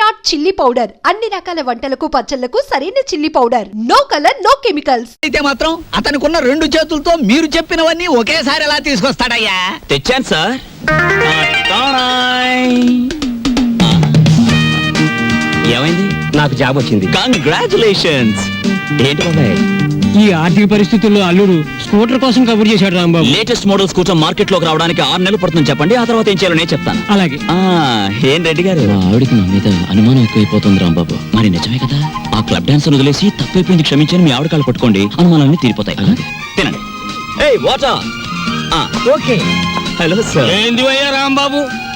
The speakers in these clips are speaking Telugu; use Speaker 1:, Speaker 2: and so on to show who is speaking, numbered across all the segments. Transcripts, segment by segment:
Speaker 1: Virat chilli powder. అన్ని రకాల వంటలకు పచ్చళ్ళకు సరైన chilli powder. No colour no chemicals
Speaker 2: అయితే మాత్రం అతనికున్న రెండు చేతులతో మీరు చెప్పినవన్నీ ఒకేసారి ఎలా తీసుకొస్తాడయ్యా?
Speaker 3: తెచ్చాను సార్. ఏమైంది?
Speaker 4: నాకు జాబ్ వచ్చింది.
Speaker 3: కంగ్రాచులేషన్స్ ఏంటి బాబాయ్?
Speaker 4: ఈ ఆర్థిక పరిస్థితుల్లో అల్లుడు స్కూటర్ కోసం కబుర్ చేశాడు రాంబాబు.
Speaker 3: లేటెస్ట్ మోడల్స్ కూర్చొని మార్కెట్లోకి రావడానికి ఆరు నెలలు పడుతుంది చెప్పండి ఆ తర్వాత ఏం చేయాలో నేను చెప్తాను.
Speaker 4: అలాగే.
Speaker 3: ఆ, ఏం రెడ్డి గారు? ఆవిడకి నా మీద అనుమానం ఎక్కువైపోతుంది రాంబాబు. మరి నిజమే కదా ఆ క్లబ్ డాన్సర్ వదిలేసి తప్పైపోయింది క్షమించని మీ ఆవిడ కాళ్ళు పట్టుకోండి అనుమానాలన్నీ తీరిపోతాయి. తినండి. ఏయ్ వాటర్. ఓకే. Hello sir.
Speaker 5: ఏంది అయ్యా రాంబాబు?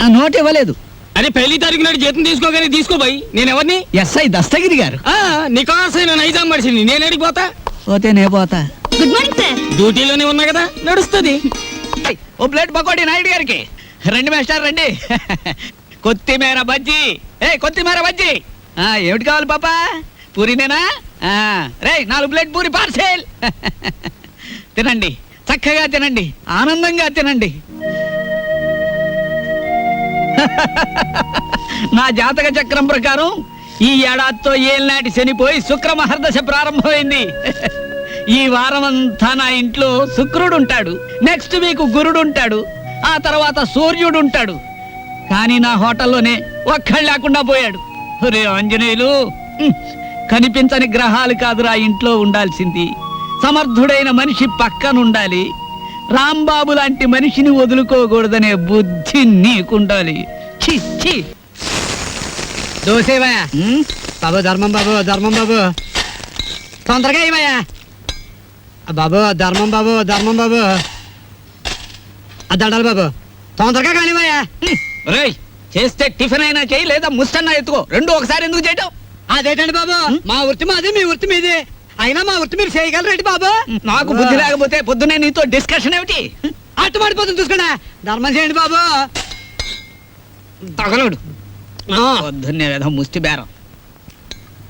Speaker 2: ఆ నోట్ ఇవ్వలేదు.
Speaker 5: అరే పెళ్ళి తారీఖు నాడు జీతం తీసుకోగానే తీసుకోబాయి నేను ఎవరిని?
Speaker 2: ఎస్ఐ దస్తగిరి గారు.
Speaker 5: ఆ, నికాసైన నైజాం మనిషిని. నేను ఎడికి పోతా?
Speaker 2: పోతే నే పోతా.
Speaker 6: గుడ్ మార్నింగ్ సార్
Speaker 5: డ్యూటీలోనే ఉన్నా కదా? నడుస్తుంది.
Speaker 2: ఏయ్, ఓ ప్లేట్ పకోడీ నాయుడు గారికి. రండి మేస్టర్ రండి. కొత్తిమీర బజ్జీ. ఏ కొత్తిమీర బజ్జీ. ఆ, ఏమిటి కావాలి పాప? పూరినేనా? ఆ, రేయ్ నాలుగు ప్లేట్ పూరి పార్సెల్. తినండి. చక్కగా తినండి. ఆనందంగా తినండి. నా జాతక చక్రం ప్రకారం ఈ ఏడాదితో ఏళ్ళనాటి శనిపోయి శుక్రమహర్దశ ప్రారంభమైంది. ఈ వారం అంతా నా ఇంట్లో శుక్రుడు ఉంటాడు నెక్స్ట్ వీక్ గురుడు ఉంటాడు ఆ తర్వాత సూర్యుడు ఉంటాడు కానీ నా హోటల్లోనే ఒక్కళ్ళు లేకుండా పోయాడు. రే ఆంజనేయులు కనిపించని గ్రహాలు కాదురా ఇంట్లో ఉండాల్సింది. సమర్థుడైన మనిషి పక్కనుండాలి. రాంబాబు లాంటి మనిషిని వదులుకోకూడదనే బుద్ధి నీకుండాలి. ఛీ, ఛీ.
Speaker 7: దోసేవయ్యా? బాబు ధర్మం బాబు ధర్మం బాబు. తొందరగా ఏమయ్యా బాబు ధర్మం బాబు ధర్మం బాబు. ఆ దండాలి బాబు తొందరగా కానివయ్యా
Speaker 2: రేయ్ చేస్తే టిఫిన్ అయినా చేయి లేదా ముస్తన్నా ఎత్తుకో. రెండు ఒకసారి ఎందుకు చేయటం?
Speaker 7: అదేంటండి బాబు? మా వృత్తి మాది మీ వృత్తి మీది. అయినా మా వృత్తి మీరు చేయగలరేంటి బాబు?
Speaker 2: నాకు బుద్ధి లేకపోతే పొద్దునే నీతో డిస్కషన్ ఏమిటి?
Speaker 7: అట్టు పడిపోతుంది చూసుకోండి. ధర్మం చేయండి బాబు.
Speaker 2: తగలడు.
Speaker 7: ఆ,
Speaker 2: పొద్దున్నే ఏదో ముష్టి బేరం.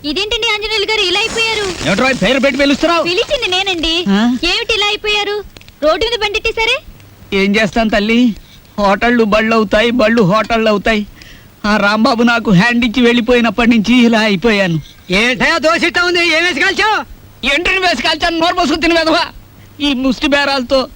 Speaker 6: ఇదేంటండి ఆంజనేయులు గారు ఇలా అయిపోయారు?
Speaker 2: ఏమిట్రా పేరు పెట్టి పిలుస్తున్నావు?
Speaker 6: పిలిచింది నేనండి? ఏమిటి ఇలా అయిపోయారు? రోడ్డు మీద బండెట్టేశారే
Speaker 2: ఏం చేస్తాను తల్లి? హోటళ్ళు బళ్ళు అవుతాయి బళ్ళు హోటళ్ళు అవుతాయి. ఆ రాంబాబు నాకు హ్యాండ్ ఇచ్చి వెళ్ళిపోయినప్పటి నుంచి ఇలా అయిపోయాను.
Speaker 7: ఏంటయ్యా దోశ ఇట్టా ఉంది? ఏం వేసి కాల్చావు?
Speaker 2: ఎంట్రీని వేసి కాల్చాను నోరు మూసుకుని తిని వెధవా ఈ ముష్టి బేరాలతో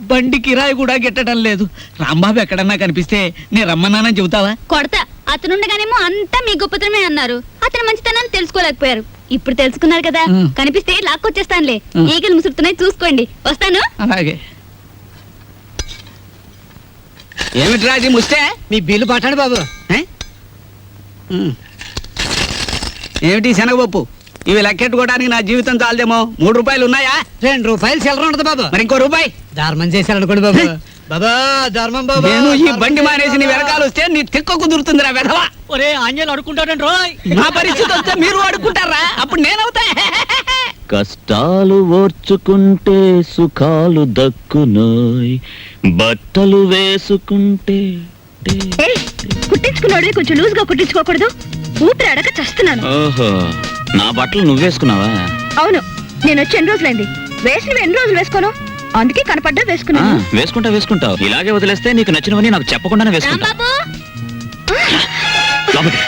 Speaker 2: బండి కిరాయి కూడా గిట్టడం లేదు. రాంబాబు ఎక్కడన్నా కనిపిస్తే నేను రమ్మన్నానని చెబుతావా?
Speaker 6: కొడతా అతనుండగానేమో అంతా మీ గొప్పతనమే అన్నారు. అతని మంచితనాన్ని తెలుసుకోలేకపోయారు. ఇప్పుడు తెలుసుకున్నారు కదా. కనిపిస్తే లాక్కొచ్చేస్తానులే. ఈగలు ముసురుతున్నాయి చూసుకోండి. వస్తాను?
Speaker 2: అలాగే. ఏమిట్రా అది ముస్తే?
Speaker 7: మీ బిల్లు పట్టండి బాబు.
Speaker 2: ఏ? ఉమ్. ఏమిటి శనగపప్పు? ఇవి లెక్కెట్టుకోవడానికి నా జీవితం చాలదేమో? మూడు రూపాయలు ఉన్నాయా?
Speaker 7: రెండు రూపాయలు చిల్లర ఉండదు బాబు.
Speaker 2: మరి ఇంకో రూపాయి.
Speaker 7: ధర్మం చేశారనుకోండి బాబు. బాబా ధర్మం బాబు.
Speaker 2: నేను ఈ బండి మానేసి నీ వెనకాల వస్తే నీ తిక్క కుదురుతుందిరా వెధవా.
Speaker 5: ఒరే ఆంజలు అడుకుంటాడండి రోయ్.
Speaker 2: నా పరిస్థితి వస్తే మీరు వాడుకుంటారా అప్పుడు నేనవుతా.
Speaker 3: కష్టాలు ఓర్చుకుంటే సుఖాలు దక్కునోయ్. బట్టలు వేసుకుంటే
Speaker 6: కుట్టించుకున్నాడే కొంచెం లూజ్గా కుట్టించుకోకూడదు. ఊపిరి అడక చస్తున్నాను.
Speaker 3: నా బట్టలు నువ్వేసుకున్నావా?
Speaker 6: అవును నేను వచ్చి ఎన్ని రోజులైంది? వేసినవి ఎన్ని రోజులు వేసుకోను? అందుకే కనపడ్డా
Speaker 3: ఆ,
Speaker 6: వేసుకున్నాను
Speaker 3: వేసుకుంటా వేసుకుంటావు. ఇలాగే వదిలేస్తే నీకు నచ్చినవని నాకు చెప్పకుండానే వేసుకుంటా. లోపలికి.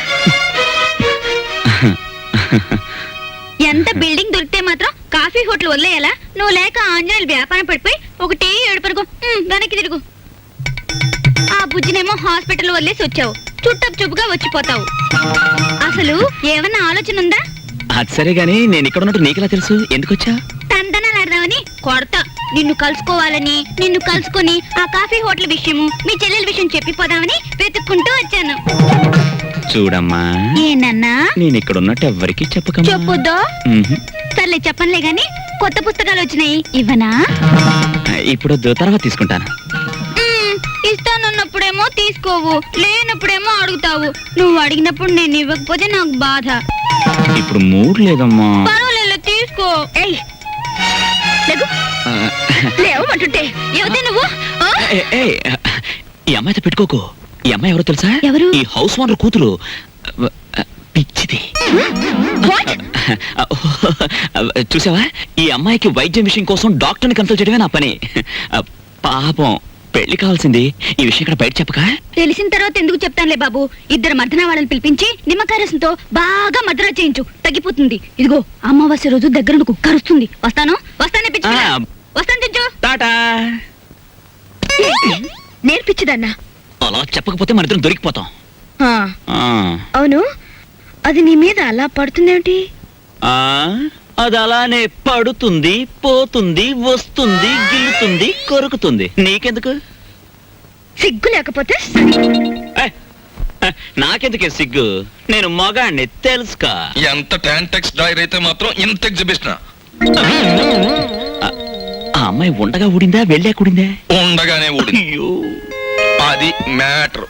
Speaker 6: ఎంత బిల్డింగ్ దొరికితే మాత్రం కాఫీ హోటల్ వదిలేయాలా? నువ్వు లేక ఆంజనేయులు వ్యాపారం పడిపోయి ఒకటి ఏడుపరుగు. వెనక్కి తిరుగు. ఆ బుజ్జినేమో హాస్పిటల్ వదిలేసి వచ్చావు. చుట్టపు చూపుగా వచ్చిపోతావు. అసలు ఏమన్నా ఆలోచన ఉందా?
Speaker 3: అది సరే గానీ నేను ఇక్కడ ఉన్నట్టు నీకెలా తెలుసు? ఎందుకు వచ్చా
Speaker 6: తందనాలాడదామని కొడతా. నిన్ను కలుసుకోవాలని నిన్ను కలుసుకొని ఆ కాఫీ హోటల్ విషయము మీ చెల్లెల విషయం చెప్పిపోదామని వెతుక్కుంటూ వచ్చాను.
Speaker 3: చూడమ్మా.
Speaker 6: ఏనన్నా?
Speaker 3: నేను ఇక్కడ ఉన్నట్టు ఎవ్వరికి చెప్పకమ్మా.
Speaker 6: చెప్పుద్దో.
Speaker 3: మ్మ్హ్.
Speaker 6: సర్లే చెప్పనులే గాని కొత్త పుస్తకాలు వచ్చినాయి. ఇవ్వనా?
Speaker 3: ఇప్పుడు వద్దు, తర్వాత తీసుకుంటాను.
Speaker 6: ఇస్తానన్నప్పుడేమో తీసుకోవు లేనప్పుడేమో అడుగుతావు. నువ్వు అడిగినప్పుడు నేను ఇవ్వకపోతే నాకు బాధ.
Speaker 3: ఇప్పుడు మూడ్ లేదమ్మా.
Speaker 6: పర్వాలేదు తీసుకో. ఏయ్ లేగు
Speaker 3: ఆ,
Speaker 6: లేవమంటుంటే ఎవతే నువ్వు? ఆ?
Speaker 3: ఏ, ఏ, ఈ అమ్మాయితో పెట్టుకోకు. ఈ అమ్మాయి ఎవరో తెలుసా?
Speaker 6: ఎవరు?
Speaker 3: ఈ హౌస్ ఓనర్ కూతురు. పిచ్చిది.
Speaker 6: What?
Speaker 3: చూసావా? ఈ అమ్మాయికి వైద్యం విషయం కోసం డాక్టర్ని కన్సల్ట్ చేయడమే నా పని. పాపం. పెళ్ళి కావాల్సింది. ఈ విషయం ఇక్కడ బయట చెప్పక?
Speaker 6: తెలిసిన తర్వాత ఎందుకు చెప్తానులే బాబు? ఇద్దరు మర్దన వాళ్ళని పిలిపించి నిమ్మకాయ రసంతో బాగా మర్దన చేయించు. తగ్గిపోతుంది. ఇదిగో అమావాస్య రోజు దగ్గర నుండి కుక్క అరుస్తుంది. వస్తాను? వస్తానే పిచ్చి
Speaker 3: ఆ.
Speaker 6: వస్తాను
Speaker 3: టాటా.
Speaker 6: నేర్పించదన్నా
Speaker 3: అలా చెప్పకపోతే మన ఇద్దరం దొరికిపోతాం. ఆ,
Speaker 6: అవును? అది నీ మీద అలా పడుతుందేమిటి?
Speaker 3: ఆ, అది అలానే పడుతుంది పోతుంది వస్తుంది గిల్లుతుంది కొరుకుతుంది. నీకెందుకు?
Speaker 6: సిగ్గు లేకపోతే?
Speaker 3: నాకెందుకే సిగ్గు? నేను మగాణ్ణి తెలుసుకా.
Speaker 8: ఎంత టాంటెక్స్ డ్రైర్ అయితే మాత్రం ఇంత ఎగ్జిబిషన్.
Speaker 3: ఆ అమ్మాయి ఉండగా ఊడిందా వెళ్ళా కూడిందా
Speaker 8: ఉండగానే ఊడింది.
Speaker 3: అయ్యో.
Speaker 8: అది matter.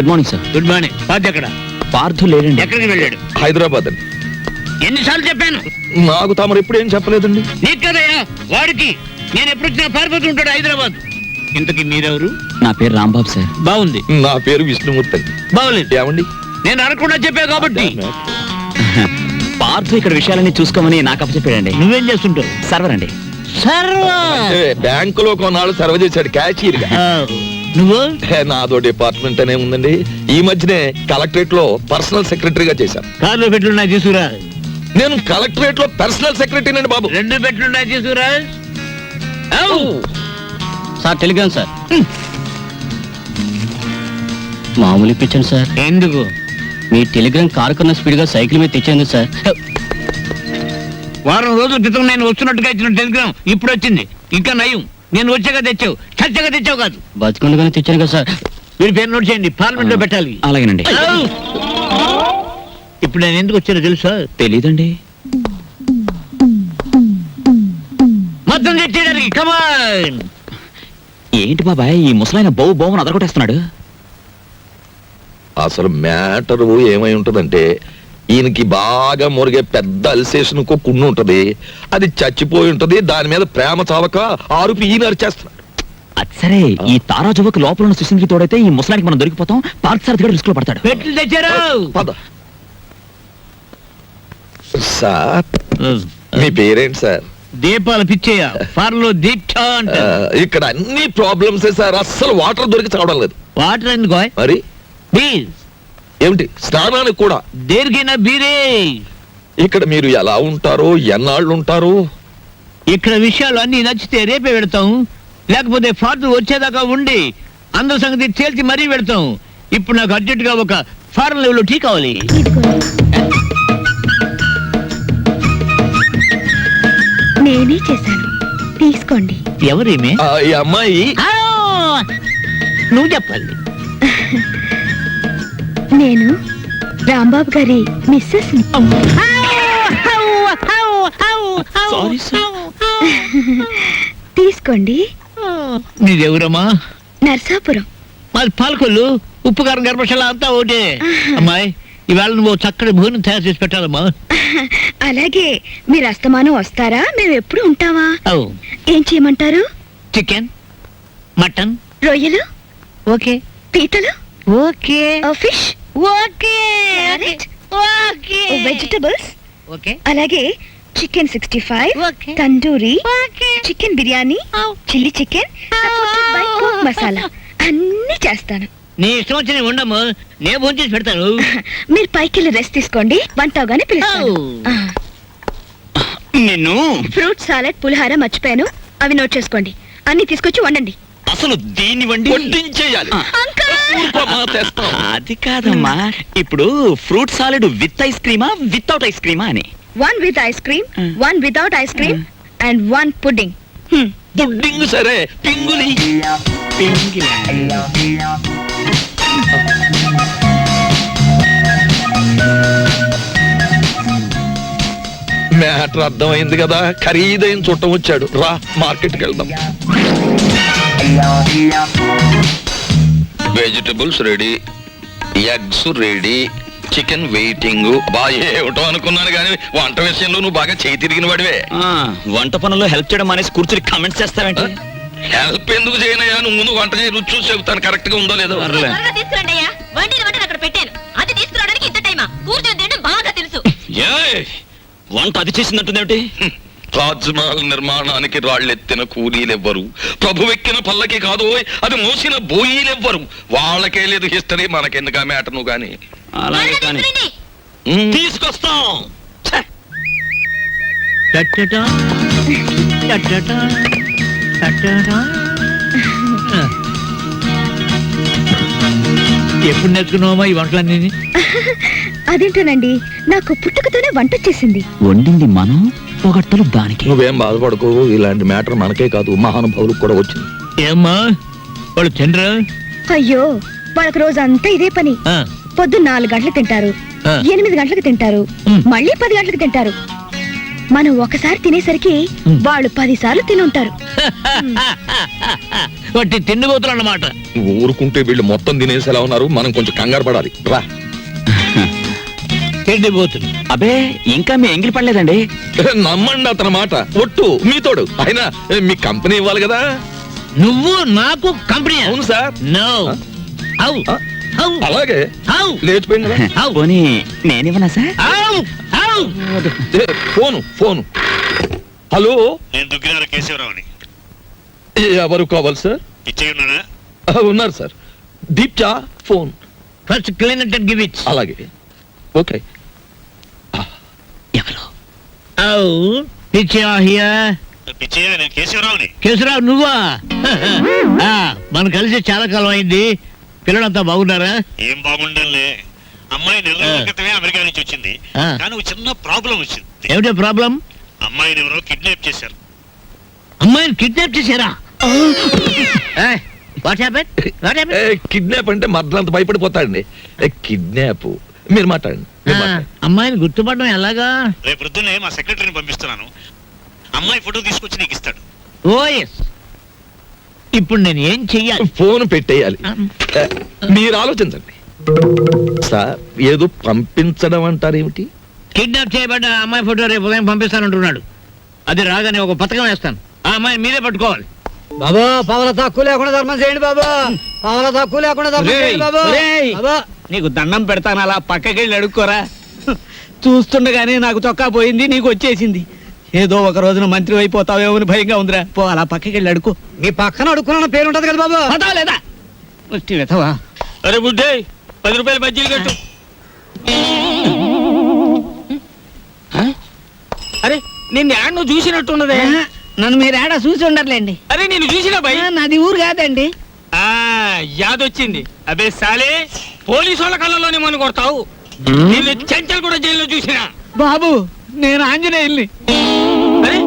Speaker 3: Good morning sir
Speaker 4: good morning Partha ఎక్కడ?
Speaker 3: పార్థు లేడండి
Speaker 4: ఎక్కడికి వెళ్ళాడు?
Speaker 8: హైదరాబాద్ అండి.
Speaker 4: ఎన్నిసార్లు చెప్పాను?
Speaker 8: నాకు తమరు ఎప్పుడు ఏం చెప్పలేదండి.
Speaker 4: నీకు కదయ్యా వాడికి. నేను ఎప్పుడు వచ్చినా పారిపోతుంటాడు హైదరాబాద్. ఇంతకి మీరెవరు?
Speaker 3: నా పేరు రాంబాబు సార్
Speaker 4: బాగుంది.
Speaker 8: నా పేరు విష్ణుమూర్తి అండి.
Speaker 4: బాగులేదు
Speaker 8: ఏమండి?
Speaker 4: నేను అనకుండా చెప్పా కాబట్టి.
Speaker 3: పార్థు ఇక్కడ విషయాలన్నీ చూసుకోమని నాకు అప్పచెప్పాడండి.
Speaker 4: నువ్వేం చేస్తుంటావు?
Speaker 3: సర్వర్ అండి.
Speaker 4: సర్వా
Speaker 8: అంటే బ్యాంకులో కొన్నాళ్ళు సర్వ్ చేశాడు క్యాషియర్గా
Speaker 4: నువ్వు?
Speaker 8: నాదో డిపార్ట్మెంట్ అనే ఉందండి. ఈ మధ్యనే కలెక్టరేట్లో పర్సనల్ సెక్రటరీగా చేశాను.
Speaker 4: కార్లో పెట్లున్నాయి తీసుకురా.
Speaker 8: నేను కలెక్టరేట్లో పర్సనల్ సెక్రటరీ అండి బాబు.
Speaker 4: రెండు పెట్లున్నాయి తీసుకురా. ఔ!
Speaker 9: Sir telegram sir. మామూలు ఇప్పించండి సార్.
Speaker 4: ఎందుకు?
Speaker 9: మీ టెలిగ్రామ్ కారు కన్నా స్పీడ్గా సైకిల్ మీద తెచ్చాను సార్.
Speaker 4: వారం రోజుల క్రితం నేను వస్తున్నట్టుగా ఇచ్చిన టెలిగ్రామ్ ఇప్పుడు వచ్చింది ఇంకా నయం. నేను వచ్చాక తెచ్చావు. చచ్చాక తెచ్చావు కాదు.
Speaker 9: బతుకుండగానే తెచ్చాను కదా సార్.
Speaker 4: వీడి పేరు నోట్ చేయండి పార్లమెంట్లో పెట్టాలి.
Speaker 3: అలాగేనండి!
Speaker 4: ఇప్పుడు నేను ఎందుకు వచ్చానో తెలుసా?
Speaker 3: తెలీదండి.
Speaker 4: మొత్తం తెచ్చేయడానికి కమాన్
Speaker 3: ఏంటి బాబాయ్ ఈ ముసలాయన బౌ బౌని అదరగొట్టేస్తున్నాడు?
Speaker 8: అసలు మ్యాటర్ ఏమై ఉంటదంటే ఈయనకి బాగా మురిగే పెద్ద అల్సేషన్ కున్ను ఉంటది. అది చచ్చిపోయి ఉంటది దాని మీద ప్రేమ చావక ఆరుపి ఈయన అరిచేస్తున్నాడు.
Speaker 3: అది సరే ఈ తారా జువకు లోపల ఉన్న సుశీల్కి తోడైతే ఈ ముసలానికి మనం దొరికిపోతాం. పార్థ సార్ దగ్గర రిస్క్లో పడతాడు.
Speaker 4: పెట్లు తెచ్చారు
Speaker 8: పద. సార్ మీ పేరేంటి సార్?
Speaker 4: దీపాలు పిచ్చేయ ఫార్లో దీక్ష
Speaker 8: ఆ,
Speaker 4: అంటారు
Speaker 8: ఇక్కడ అన్ని ప్రాబ్లమ్స్ సార్? అస్సలు వాటర్ దొరికి చావడం లేదు.
Speaker 4: వాటర్ ఎందుకో
Speaker 8: మరి?
Speaker 4: ప్లీజ్
Speaker 8: ఏమిటి? స్నానానికి కూడా?
Speaker 4: దేనికైనా బీరే.
Speaker 8: ఇక్కడ మీరు ఎలా ఉంటారో ఎన్నాళ్ళు ఉంటారు?
Speaker 4: ఇక్కడ విషయాలు అన్ని నచ్చితే రేపే పెడతాం. లేకపోతే ఫార్త్ వచ్చేదాకా ఉండి అందరి సంగతి తేల్చి మరీ పెడతాం. ఇప్పుడు నాకు అర్జెంట్గా ఒక ఫారెన్ లెవెల్ టీ కావాలి.
Speaker 6: నేనే చేశాను. తీసుకోండి.
Speaker 4: ఎవరేమే
Speaker 8: ఆ, ఈ అమ్మాయి.
Speaker 4: నువ్వు చెప్పాలి.
Speaker 6: నేను రాంబాబు గారి మిస్సెస్ తీసుకోండి.
Speaker 4: నీదెవరమ్మా?
Speaker 6: నర్సాపురం.
Speaker 4: మాది పాలకొల్లు ఉప్పు కారం గర్భశాల అంతా ఒకటే. అమ్మాయి ఈవేళ నువ్వు చక్కటి భోజనం తయారు చేసి పెట్టాలమ్మా.
Speaker 6: అలాగే మీరు అస్తమానం వస్తారా? మేము ఎప్పుడు ఉంటావా
Speaker 4: అవు.
Speaker 6: ఏం చేయమంటారు?
Speaker 4: Chicken mutton.
Speaker 6: రొయ్యలు?
Speaker 4: ఓకే.
Speaker 6: పీతలు?
Speaker 4: Okay.
Speaker 6: Fish.
Speaker 4: Okay.
Speaker 6: Vegetables?
Speaker 4: Okay.
Speaker 6: అలాగే chicken sixty five
Speaker 4: Okay.
Speaker 6: Tandoori
Speaker 4: okay
Speaker 6: chicken biryani chilli chicken masala అన్ని చేస్తాను.
Speaker 4: నీ ఇష్టం వచ్చిన ఉండము నేను ఫోన్ చేసి పెడతాను.
Speaker 10: మీరు పైకి వెళ్ళి రెస్ట్ తీసుకోండి. వంట అవగానే పిలుస్తాను
Speaker 3: నిన్ను?
Speaker 10: ఫ్రూట్ సాలెడ్ పులిహార మర్చిపోయాను. అవి నోట్ చేసుకోండి. అన్ని తీసుకొచ్చి వండండి.
Speaker 3: అసలు దీన్ని వండి
Speaker 8: వడ్డించేయాలి. ఊరుకోమా, తెస్తాం.
Speaker 3: అది కాదమ్మా. ఇప్పుడు ఫ్రూట్ సాలెడ్ విత్ ఐస్ క్రీమా వితౌట్ ఐస్ క్రీమా అని.
Speaker 10: One with ice cream. One without ice cream and one pudding
Speaker 8: pudding సరే పింగులి మ్యాటర్ అర్థమైంది కదా? ఖరీదైన చుట్టం వచ్చాడు. రా మార్కెట్కి వెళ్దాం. Vegetables ready eggs ready chicken waiting. బాగా ఏమిటో అనుకున్నాను కానీ వంట విషయంలో నువ్వు బాగా చేయి తిరిగిన వాడివే.
Speaker 3: ఆ, వంట పనుల్లో హెల్ప్ చేయడం అనేసి కూర్చుని కామెంట్స్ చేస్తావేంటి?
Speaker 8: హెల్ప్ ఎందుకు చేయనయ్యా? నువ్వు ముందు వంట చేయి రుచి చూసి చెబుతాను. కరెక్ట్గా ఉందో లేదో.
Speaker 3: పర్లే.
Speaker 6: త్వరగా తీసుకురండి అయ్యా. వండిన వంటను అక్కడ పెట్టాను. అది తీసుకురావడానికి ఇంత టైమా? కూర్చొని తినడం బాగా తెలుసు.
Speaker 3: ఏయ్, వంట అది చేసిందంటుందేమిటి?
Speaker 8: తాజ్ మహల్ నిర్మాణానికి రాళ్ళెత్తిన కూలీలెవ్వరు? ప్రభువెక్కిన పల్లకి కాదు అది మోసిన బోయీలెవ్వరు? వాళ్ళకే లేదు హిస్టరీ మనకెందుకు నువ్వు గాని?
Speaker 3: అలాగే కానీ. తీసుకొస్తాం. ఛే,
Speaker 4: టట్టటా, టట్టటా, టట్టటా. ఎప్పుడు నేర్చుకున్నావమ్మా ఈ వంటలన్నీ?
Speaker 10: అదేంటోనండి నాకు పుట్టుకతోనే వంట వచ్చేసింది.
Speaker 3: వండింది మనం? పొగట్టలు దానికి.
Speaker 8: నువ్వేం బాధపడకు ఇలాంటి మ్యాటర్ మనకే కాదు మహానుభావులకు కూడా వచ్చింది.
Speaker 4: ఏమ్మా? వాళ్ళు తినరా?
Speaker 10: అయ్యో వాళ్ళకి రోజంతా ఇదే పని.
Speaker 4: ఆ,
Speaker 10: పొద్దున్న నాలుగు గంటలకు తింటారు. ఎనిమిది గంటలకు తింటారు. మళ్ళీ పది గంటలకు తింటారు. మనం ఒకసారి తినేసరికి. వాళ్ళు పది సార్లు తిని ఉంటారు
Speaker 4: వాటి తిండిపోతులు అన్నమాట.
Speaker 8: ఊరుకుంటే వీళ్ళు మొత్తం తినేసి ఎలా ఉన్నారు మనం కొంచెం కంగారు పడాలి. రా.
Speaker 4: తిండిపోతులు
Speaker 3: అబే ఇంకా మీ ఎంగిలి పడలేదండి.
Speaker 8: నమ్మండి అతని మాట. ఒట్టు మీతోడు అయినా మీ కంపెనీ ఇవ్వాలి కదా?
Speaker 4: నువ్వు నాకు కంపెనీ
Speaker 8: అవును సార్.
Speaker 4: నో? హౌ.
Speaker 8: అలాగే?
Speaker 4: హౌ.
Speaker 8: లేచిపోయింది కదా?
Speaker 3: పోనీ నేనివ్వనా సార్?
Speaker 8: ఏ, ఫోను ఫోను. హలో?
Speaker 11: నేను దుగ్గినార కేశవరావుని.
Speaker 8: ఎవరు కావాలి సార్?
Speaker 11: ఇచ్చే ఉన్నానా
Speaker 8: ఆ, ఉన్నారు sir. దీప్చా phone.
Speaker 4: First clean and give it
Speaker 8: అలాగే. ఓకే
Speaker 3: ఎవరు
Speaker 4: హౌ పిచ్చా హియర్
Speaker 11: పిచ్చయ్య నేను కేశవరావుని.
Speaker 4: కేశరావు నువ్వా? ఆ, మనం కలిసి చాలా కాలం అయింది. పిల్లలంతా బాగున్నారా?
Speaker 11: ఏం బాగుండంలే అమ్మాయి నెల రోజుల. క్రితమే అమెరికా నుంచి వచ్చింది. కానీ ఒక చిన్న ప్రాబ్లం వచ్చింది.
Speaker 4: ఏమిటో ప్రాబ్లం?
Speaker 11: అమ్మాయిని ఎవరో కిడ్నాప్ చేశారు.
Speaker 4: అమ్మాయిని కిడ్నాప్ చేశారా?
Speaker 8: కిడ్నాప్ అంటే మర్దలంత భయపడిపోతాడండి. కిడ్నాప్. మీరు మాట్లాడండి.
Speaker 4: అమ్మాయిని గుర్తుపడడం ఎలాగా?
Speaker 11: రేపు పొద్దున్నే మా సెక్రటరీని పంపిస్తున్నాను. అమ్మాయి ఫోటో తీసుకొచ్చి నీకు ఇస్తాడు.
Speaker 4: Oh yes. ఇప్పుడు నేను ఏం చెయ్యాలి?
Speaker 8: ఫోన్ పెట్టేయాలి. మీరు ఆలోచించండి. సార్ ఏదో పంపించడం అంటారేమిటి
Speaker 4: కిడ్నాప్ చేయబడ్డ అమ్మాయి ఫోటో రేపు ఉదయం పంపిస్తానంటున్నాడు. అది రాగానే ఒక పథకం వేస్తాను. ఆ అమ్మాయిని మీరే పట్టుకోవాలి.
Speaker 12: బాబు పవల తక్కువ లేకుండా ధర్మం చేయండి బాబు. పవల తక్కువ లేకుండా ధర్మం చేయండి. బాబు.
Speaker 2: నీకు దండం పెడతాను అలా పక్కకెళ్ళి అడుక్కోరా. చూస్తుండగానే నాకు చొక్కా పోయింది నీకు వచ్చేసింది. ఏదో ఒక రోజున మంత్రి అయిపోతావేమో అని భయంగా ఉందిరా. పో అలా పక్కకెళ్ళి అడుకో
Speaker 12: మీ పక్కన అడుక్కున్న పేరు ఉంటది కదా బాబు.
Speaker 2: పదా లేదా? వెతవా
Speaker 5: అరే బుడ్డే పది రూపాయలు బజ్జీలు కట్టు. అరే నిన్ను యాడ్ నువ్వు చూసినట్టున్నదే?
Speaker 2: నన్ను మీరు ఏడా చూసి ఉండర్లేండి.
Speaker 5: అరే నేను చూసిన భయ్
Speaker 2: నాది ఊరు కాదండి.
Speaker 5: ఆ యాదొచ్చింది. అబే సాలే. పోలీసు వాళ్ళ కళ్ళలోనే మన కొడతావు నిన్ను చెంచల్ కూడా జైల్లో చూసినా.
Speaker 2: బాబు నేను ఆంజనేయుల్ని.
Speaker 5: అరే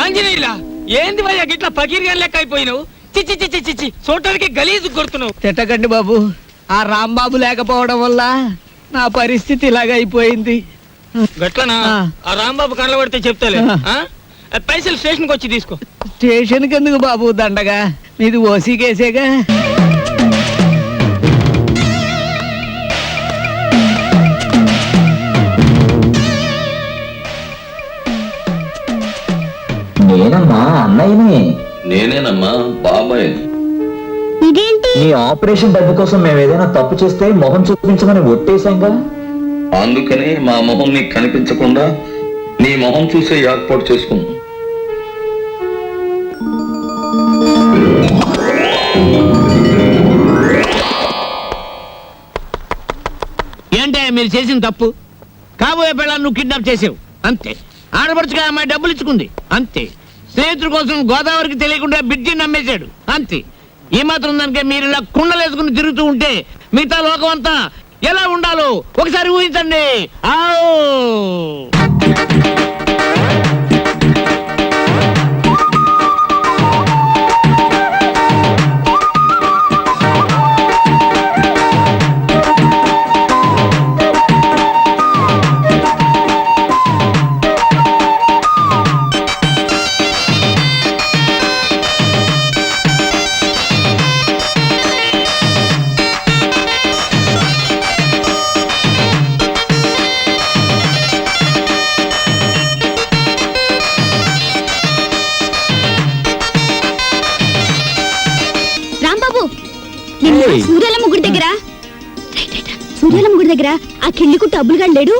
Speaker 5: ఆంజనేయులా? ఏంది భయ్యా గిట్లా పకీర్గా లెక్క అయిపోయినావు? చిచ్చి చిచ్చి చిచ్చి చూడటానికి గలీజు కొడుతున్నావు.
Speaker 2: తిట్టకండి బాబు. ఆ రాంబాబు లేకపోవడం వల్ల నా పరిస్థితి ఇలాగ అయిపోయింది.
Speaker 5: గట్లనా?
Speaker 2: ఆ.
Speaker 5: రాంబాబు కళ్ళ పడితే చెప్తాలే.
Speaker 2: ఆ.
Speaker 5: ఆ? ఆ పైసలు స్టేషన్కి వచ్చి తీసుకో.
Speaker 2: స్టేషన్కి ఎందుకు బాబు దండగా? మీది ఓసీ కేసేగా?
Speaker 13: నేనమ్మా అన్నయ్యని.
Speaker 8: నేనేనమ్మా బాబాయ్.
Speaker 13: నీ ఆపరేషన్ డబ్బు కోసం మేము ఏదైనా తప్పు చేస్తే మొహం చూపించమని ఒట్టేశాంగా?
Speaker 8: అందుకనే మా మొహం నీకు కనిపించకుండా నీ మొహం చూసే ఏర్పాటు చేసుకున్నాం.
Speaker 4: మీరు చేసిన తప్పు? కాబోయే పిల్లలు నువ్వు కిడ్నాప్ చేసావు. అంతే. ఆడపడుచుగా అమ్మాయి డబ్బులు ఇచ్చుకుంది. అంతే. స్నేహితుల కోసం గోదావరికి తెలియకుండా బిడ్జి నమ్మేశాడు. అంతే. ఈ మాత్రం దానికే మీరు ఇలా కుండలేసుకుని తిరుగుతూ ఉంటే మిగతా లోకం అంతా ఎలా ఉండాలో ఒకసారి ఊహించండి.
Speaker 3: ఆ
Speaker 6: సూర్యాలమ్మ గుడి దగ్గర? రైట్, రైట్, సూర్యాలమ్మ గుడి దగ్గర ఆ కిళ్ళికు డబ్బులుగా లేడు?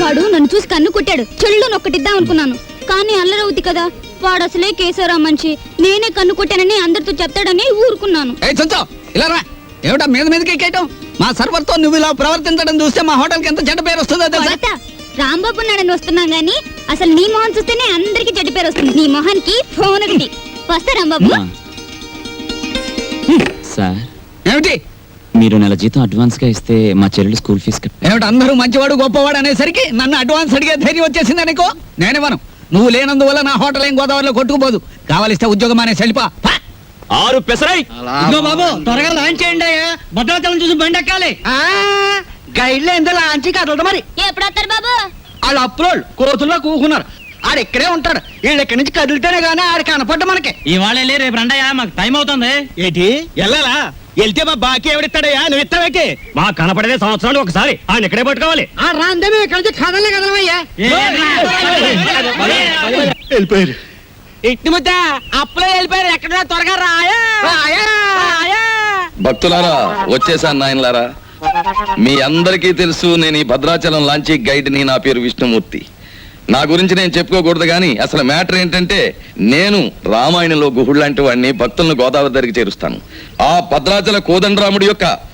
Speaker 6: వాడు నన్ను చూసి కన్ను కొట్టాడు. చెల్లు నొక్కటిద్దాం అనుకున్నాను. కానీ అల్లరవుద్ది కదా. వాడు అసలే కేశవరావు మనిషి. నేనే కన్ను కొట్టానని అందరితో చెప్తాడని ఊరుకున్నాను.
Speaker 2: ఇలా రా. ఏమిటా మీద మీదకి ఎక్కేయటం? మా సర్వర్తో నువ్వు ఇలా ప్రవర్తించడం చూస్తే మా హోటల్కి ఎంత చెడ్డ పేరు వస్తుందో తెలుసా.
Speaker 6: రాంబాబు నాడని వస్తున్నాం గాని అసలు నీ మొహం చూస్తేనే అందరికి చెడ్డ పేరు వస్తుంది. నీ మొహానికి ఫోన్ ఒకటి. వస్తా రాంబాబు.
Speaker 3: సార్.
Speaker 2: ఏమిటి?
Speaker 3: మీరు నెల జీతం అడ్వాన్స్గా ఇస్తే మా చెల్లెలు స్కూల్ ఫీజు
Speaker 2: ఏమిటి? అందరూ మంచివాడు గొప్పవాడు అనేసరికి నన్ను అడ్వాన్స్ అడిగే ధైర్యం వచ్చేసింది అనుకో నేనేమను నువ్వు లేనందువల్ల నా హోటల్ ఏం గోదావరిలో కొట్టుకుపోదు. కావలిస్తే ఉద్యోగం అనే సెలిపా
Speaker 3: ఆరు పెసరై.
Speaker 7: ఇదిగో బాబు త్వరగా లాంచ్ చేయండి అయ్యా. భద్రాచలం చూసి బండి ఎక్కాలి. గైడ్లో ఎంత లాంచ్ కదలదు మరి.
Speaker 6: ఎప్పుడు వస్తారు బాబు?
Speaker 7: వాళ్ళు అప్రోల్ కోతుల్లో కూకున్నారు. ఆడు ఇక్కడే ఉంటాడు. వీళ్ళు ఇక్కడి నుంచి కదిలితేనే గానీ ఆడు కనపడ్డ మనకి.
Speaker 5: ఇవాళ వెళ్ళి రేపు రండయ్యా మాకు టైం అవుతుంది.
Speaker 7: ఏంటి? వెళ్ళాలా? వెళ్తే మా బాకీ ఎవడిస్తాడయ్యా నువ్వు ఇస్తావేకి
Speaker 5: మా కనపడేదే సంవత్సరాలు ఒకసారి. ఆయన ఇక్కడే పట్టుకోవాలి.
Speaker 7: ఆ రాందే మేము ఇక్కడి నుంచి కదలే కదలమయ్యా.
Speaker 8: వెళ్ళిపోయారు.
Speaker 7: ఇట్టి ముద్ద అప్పులే వెళ్ళిపోయారు. ఎక్కడ త్వరగా రాయా. రాయా.
Speaker 8: భక్తులారా వచ్చేసాను నాయనలారా. మీ అందరికీ తెలుసు నేను ఈ భద్రాచలం లాంచీ గైడ్ని నా పేరు విష్ణుమూర్తి. నా గురించి నేను చెప్పుకోకూడదు కానీ అసలు మ్యాటర్ ఏంటంటే నేను రామాయణంలో గుహుడు లాంటి వాడిని భక్తులను గోదావరి దగ్గరికి చేరుస్తాను. ఆ భద్రాచల కోదండరాముడి యొక్క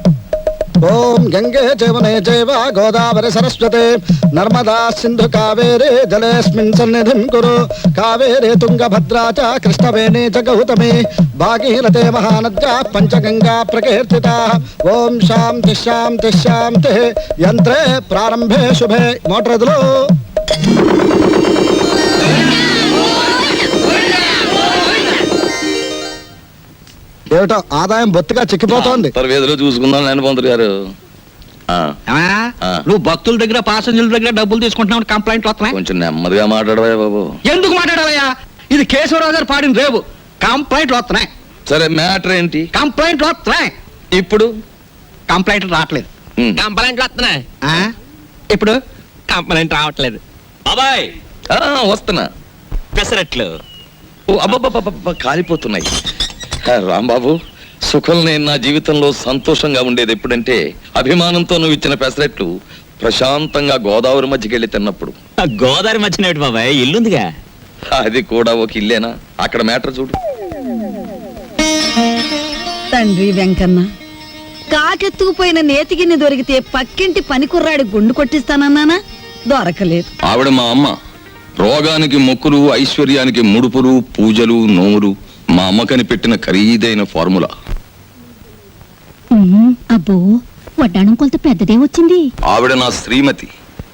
Speaker 7: ఓం గంగే జవనే జైవ గోదావరి సరస్వతే. నర్మదా సింధు కావేరే జలేస్మిన్ సన్నిధిం కురు. కావేరే తుంగభద్రా చ కృష్ణవేణి చ గౌతమి. భాగీరథే మహానద్యా పంచగంగా ప్రకీర్తిత. ఓం శాంతి శాంతి శాంతి. యంత్రే ప్రారంభే శుభే. మోటార్ ఏమిటో ఆదాయం బొత్తిగా చిక్కిపోతోంది.
Speaker 8: తర్వేదిలో చూసుకుందాం నేను పంతులు గారు. ఆ, ఆ.
Speaker 2: నువ్వు భక్తుల దగ్గర పాసెంజర్ల దగ్గర డబ్బులు తీసుకుంటున్నావు కంప్లైంట్లు వస్తున్నాయి?
Speaker 8: కొంచెం నెమ్మదిగా మాట్లాడవా బాబు.
Speaker 2: ఎందుకు మాట్లాడాలయ్యా ఇది కేశవరావు గారు పాడిన రేవు. కంప్లైంట్లు వస్తున్నాయి.
Speaker 8: సరే మ్యాటర్ ఏంటి?
Speaker 2: కంప్లైంట్లు వస్తున్నాయి.
Speaker 8: ఇప్పుడు?
Speaker 2: కంప్లైంట్లు రావట్లేదు.
Speaker 8: ఉమ్.
Speaker 5: కంప్లైంట్లు వస్తున్నాయి.
Speaker 2: ఆ? ఇప్పుడు?
Speaker 5: కంప్లైంట్ రావట్లేదు.
Speaker 3: బాబాయ్!
Speaker 8: ఆ, వస్తున్నా.
Speaker 3: పెసరట్లు.
Speaker 8: ఓ అబ్బబ్బబ్బబ్బ కాలిపోతున్నాయి. రాంబాబు సుఖం నేను నా జీవితంలో సంతోషంగా ఉండేది ఎప్పుడంటే అభిమానంతో నువ్వు ఇచ్చిన పెసరెట్లు ప్రశాంతంగా గోదావరి మధ్యకి వెళ్ళి తిన్నప్పుడు.
Speaker 14: ఆ గోదావరి మధ్యన బాబాయ్? ఇల్లుందిగా?
Speaker 8: అది కూడా ఒక ఇల్లేనా? అక్కడ మ్యాటర్ చూడు.
Speaker 15: తండ్రి వెంకన్న కాకెత్తుకుపోయిన నేతిగిన్ని దొరికితే పక్కింటి పని కుర్రాడి గుండు కొట్టిస్తానన్నానా? దొరకలేదు.
Speaker 8: ఆవిడ మా అమ్మ. రోగానికి మొక్కులు ఐశ్వర్యానికి ముడుపులు పూజలు నోములు మా అమ్మకని పెట్టిన ఖరీదైన ఫార్ములా.
Speaker 16: అబ్బో వడ్డాణం కొంత పెద్దదే వచ్చింది.
Speaker 8: ఆవిడ నా శ్రీమతి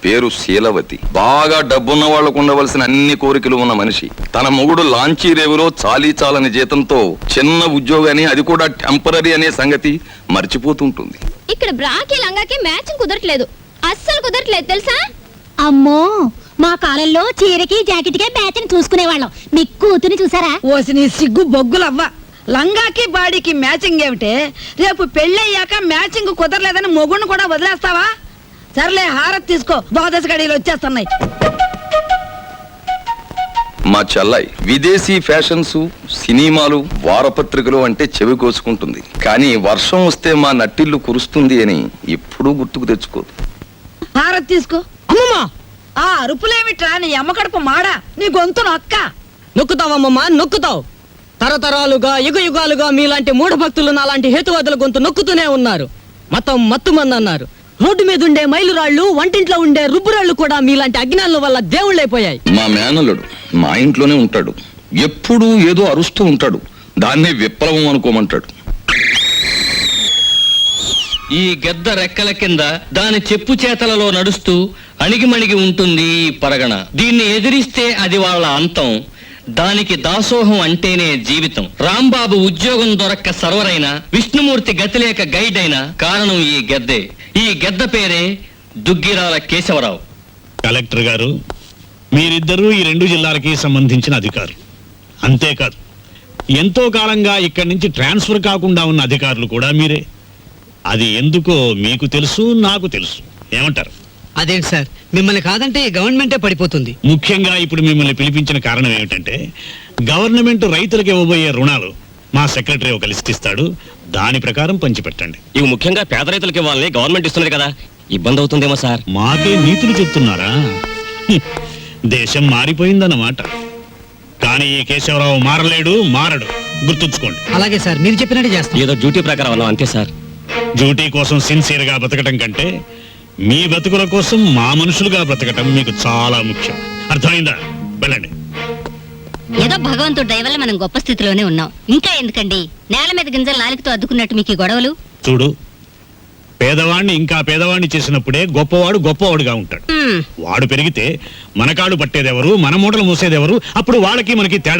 Speaker 8: పేరు శీలవతి. బాగా డబ్బున్న వాళ్ళకు ఉండవలసిన అన్ని కోరికలు ఉన్న మనిషి. తన మొగుడు లాంచీ రేవులో చాలీ చాలని జీతంతో చిన్న ఉద్యోగాన్ని అది కూడా టెంపరీ అనే సంగతి మర్చిపోతుంటుంది.
Speaker 16: ఇక్కడ బ్రాకి లంగాకి మ్యాచింగ్ కుదరట్లేదు. అస్సలు కుదరట్లేదు తెలుసా? అమ్మో మా కాలంలో చీరకి జాకెట్కే మ్యాచింగ్ చూసుకునేవాళ్ళం. మీ కూతుని చూసారా?
Speaker 15: ఓసి నీ సిగ్గు బొగ్గులవ్వ. లంగాకి బాడీకి మ్యాచింగ్ ఏమిటే? రేపు పెళ్ళయ్యాక మ్యాచింగ్ కుదరలేదని మొగుణ్ణి కూడా వదిలేస్తావా? సర్లే హారత్ తీసుకో. ద్వాదశ గడియలు వచ్చేస్తున్నాయి.
Speaker 8: మా చెల్లాయి విదేశీ ఫ్యాషన్స్ సినిమాలు వారపత్రికలు అంటే చెవి కోసుకుంటుంది. కానీ వర్షం వస్తే మా నట్టిల్లు కురుస్తుంది అని ఎప్పుడూ గుర్తుకు తెచ్చుకోదు.
Speaker 15: హారత్ తీసుకో.
Speaker 17: అమ్మమ్మా!
Speaker 15: ఆ అరుపులేమిట్రా నీ అమ్మ కడుపు మాడా? నీ గొంతు నొక్క.
Speaker 17: నొక్కుతావమ్మమ్మా నొక్కుతావు. తరతరాలుగా యుగ యుగాలుగా మీలాంటి మూఢ భక్తులు నాలాంటి హేతువాదుల గొంతు నొక్కుతూనే ఉన్నారు. మతం మత్తుమంది అన్నారు రోడ్డు మీద ఉండే మైలురాళ్ళు వంటింట్లో ఉండే రుబ్బురాళ్ళు కూడా మీలాంటి అజ్ఞానుల వల్ల దేవుళ్ళైపోయాయి.
Speaker 8: మా మేనల్లుడు మా ఇంట్లోనే ఉంటాడు. ఎప్పుడూ ఏదో అరుస్తూ ఉంటాడు. దాన్నే విప్లవం అనుకోమంటాడు.
Speaker 5: ఈ గద్ద రెక్కల కింద దాని చెప్పు చేతలలో నడుస్తూ అణిగిమణిగి ఉంటుంది పరగణ. దీన్ని ఎదిరిస్తే అది వాళ్ళ అంతం. దానికి దాసోహం అంటేనే జీవితం. రాంబాబు ఉద్యోగం దొరక్క సర్వరైన విష్ణుమూర్తి గతిలేక గైడ్ అయిన కారణం ఈ గద్దే. ఈ గద్ద పేరే దుగ్గిరాల కేశవరావు.
Speaker 11: కలెక్టర్ గారు మీరిద్దరూ ఈ రెండు జిల్లాలకి సంబంధించిన అధికారులు. అంతేకాదు ఎంతో కాలంగా ఇక్కడి నుంచి ట్రాన్స్ఫర్ కాకుండా ఉన్న అధికారులు కూడా మీరే. అది ఎందుకో మీకు తెలుసు నాకు తెలుసు. ఏమంటారు?
Speaker 17: అదేంటి సార్? మిమ్మల్ని కాదంటే గవర్నమెంటే పడిపోతుంది.
Speaker 11: ముఖ్యంగా ఇప్పుడు మిమ్మల్ని పిలిపించిన కారణం ఏమిటంటే గవర్నమెంట్ రైతులకు ఇవ్వబోయే రుణాలు మా సెక్రటరీ ఒక లిస్ట్ ఇస్తాడు. దాని ప్రకారం పంచిపెట్టండి.
Speaker 14: ఇవి ముఖ్యంగా పేద రైతులకి వాళ్ళని గవర్నమెంట్ ఇస్తున్నది కదా. ఇబ్బంది అవుతుందేమో సార్.
Speaker 11: మాకే నీతులు చెప్తున్నారా. దేశం మారిపోయిందన్నమాట. కానీ ఈ కేశవరావు మారలేడు మారడు. గుర్తుంచుకోండి.
Speaker 17: అలాగే సార్ మీరు చెప్పినట్టు చేస్తాం.
Speaker 14: ఏదో డ్యూటీ ప్రకారం అన్నాం అంతే సార్.
Speaker 11: డ్యూటీ కోసం సిన్సియర్గా బతకటం కంటే మీ బతుకుల కోసం మా మనుషులుగా బ్రతకటం మీకు చాలా ముఖ్యం. అర్థమైందా? వెళ్ళండి.
Speaker 18: ఏదో భగవంతుడు దయ వల్ల మనం గొప్ప స్థితిలోనే ఉన్నాం. ఇంకా ఎందుకండి? నేల మీద గింజలు నాలుగుతో అద్దుకున్నట్టు మీకు ఈ గొడవలు?
Speaker 11: చూడు పేదవాణ్ణి ఇంకా పేదవాణ్ణి చేసినప్పుడే గొప్పవాడు గొప్పవాడుగా ఉంటాడు. వాడు పెరిగితే మనకాడు పట్టేదెవరు మన మూటలు మూసేదెవరు అప్పుడు వాళ్ళకి మనకి తేడా